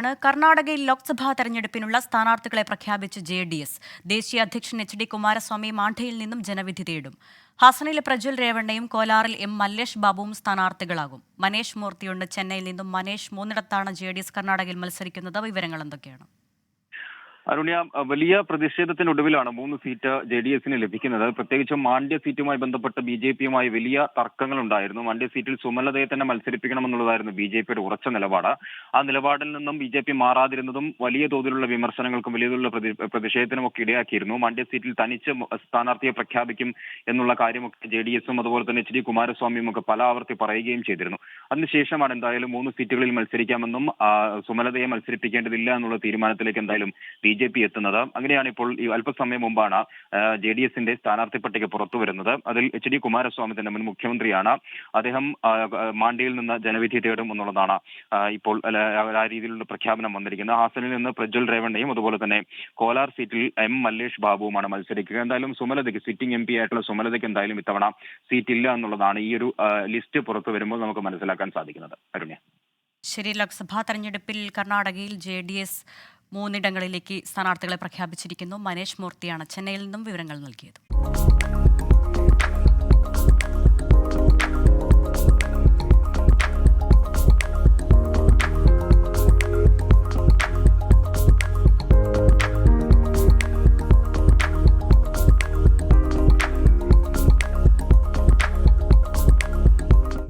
ആണ്. കർണാടകയിൽ ലോക്സഭാ തെരഞ്ഞെടുപ്പിനുള്ള സ്ഥാനാർത്ഥികളെ പ്രഖ്യാപിച്ച് ജെ ഡി എസ്. ദേശീയ അധ്യക്ഷൻ എച്ച് ഡി കുമാരസ്വാമി മാണ്ഡയിൽ നിന്നും ജനവിധി തേടും. ഹാസനിലെ പ്രജ്വൽ രേവണ്ണയും കോലാറിൽ എം മല്ലേഷ് ബാബുവും സ്ഥാനാർത്ഥികളാകും. മനേഷ് മൂർത്തിയുണ്ട് ചെന്നൈയിൽ നിന്നും മനേഷ് മൂന്നിടത്താണ് ജെ കർണാടകയിൽ മത്സരിക്കുന്നത്. വിവരങ്ങൾ എന്തൊക്കെയാണ്? അരുണ്യ വലിയ പ്രതിഷേധത്തിനൊടുവിലാണ് മൂന്ന് സീറ്റ് ജെ ഡി എസിന് ലഭിക്കുന്നത്. പ്രത്യേകിച്ച് മാണ്ഡ്യ സീറ്റുമായി ബന്ധപ്പെട്ട് ബി ജെ പിയുമായി വലിയ തർക്കങ്ങൾ ഉണ്ടായിരുന്നു മാണ്ഡ്യ സീറ്റിൽ സുമലതയെ തന്നെ മത്സരിപ്പിക്കണമെന്നുള്ളതായിരുന്നു ബി ജെ പിയുടെ ഉറച്ച നിലപാട്. ആ നിലപാടിൽ നിന്നും ബി ജെ പി മാറാതിരുന്നതും വലിയ തോതിലുള്ള വിമർശനങ്ങൾക്കും വലിയ തോതിലുള്ള പ്രതി- പ്രതിഷേധത്തിനും ഒക്കെ ഇടയാക്കിയിരുന്നു. മാണ്ഡ്യ സീറ്റിൽ തനിച്ച് സ്ഥാനാർത്ഥിയെ പ്രഖ്യാപിക്കും എന്നുള്ള കാര്യമൊക്കെ ജെ ഡി എസും അതുപോലെ തന്നെ എച്ച് ഡി കുമാരസ്വാമിയും ഒക്കെ പല ആവർത്തി പറയുകയും ചെയ്തിരുന്നു. അതിനുശേഷമാണ് എന്തായാലും മൂന്ന് സീറ്റുകളിൽ മത്സരിക്കാമെന്നും സുമലതയെ മത്സരിപ്പിക്കേണ്ടതില്ല എന്നുള്ള തീരുമാനത്തിലേക്ക് എന്തായാലും ബി ജെ പി എത്തുന്നത്. അങ്ങനെയാണ് ഇപ്പോൾ ഈ അല്പസമയം മുമ്പാണ് ജെ ഡി എസിന്റെ സ്ഥാനാർത്ഥി പട്ടിക പുറത്തു വരുന്നത്. അതിൽ എച്ച് ഡി കുമാരസ്വാമി തന്നെ മുൻ മുഖ്യമന്ത്രിയാണ്. അദ്ദേഹം ആ, നിന്ന് ജനവിധി തേടും എന്നുള്ളതാണ് ഇപ്പോൾ ആ രീതിയിലുള്ള പ്രഖ്യാപനം വന്നിരിക്കുന്നത്. ഹാസനിൽ നിന്ന് പ്രജ്വൽ രേവണ്ണയും അതുപോലെ തന്നെ കോലാർ സീറ്റിൽ എം മല്ലേഷ് ബാബുവുമാണ് മത്സരിക്കുക. എന്തായാലും സുമലതയ്ക്ക് സിറ്റിംഗ് എം പി ആയിട്ടുള്ള സുമലതയ്ക്ക് എന്തായാലും ഇത്തവണ സീറ്റ് ഇല്ല എന്നുള്ളതാണ് ഈ ഒരു ലിസ്റ്റ് പുറത്തു വരുമ്പോൾ നമുക്ക് മനസ്സിലാക്കാൻ സാധിക്കുന്നത്. അരുണ്യ. ശരി ലോക്സഭാ തെരഞ്ഞെടുപ്പിൽ കർണാടകയിൽ ജെ ഡി എസ് മൂന്നിടങ്ങളിലേക്ക് സ്ഥാനാർത്ഥികളെ പ്രഖ്യാപിച്ചിരിക്കുന്നു മനേഷ് മൂർത്തിയാണ് ചെന്നൈയിൽ നിന്നും വിവരങ്ങൾ നൽകിയത്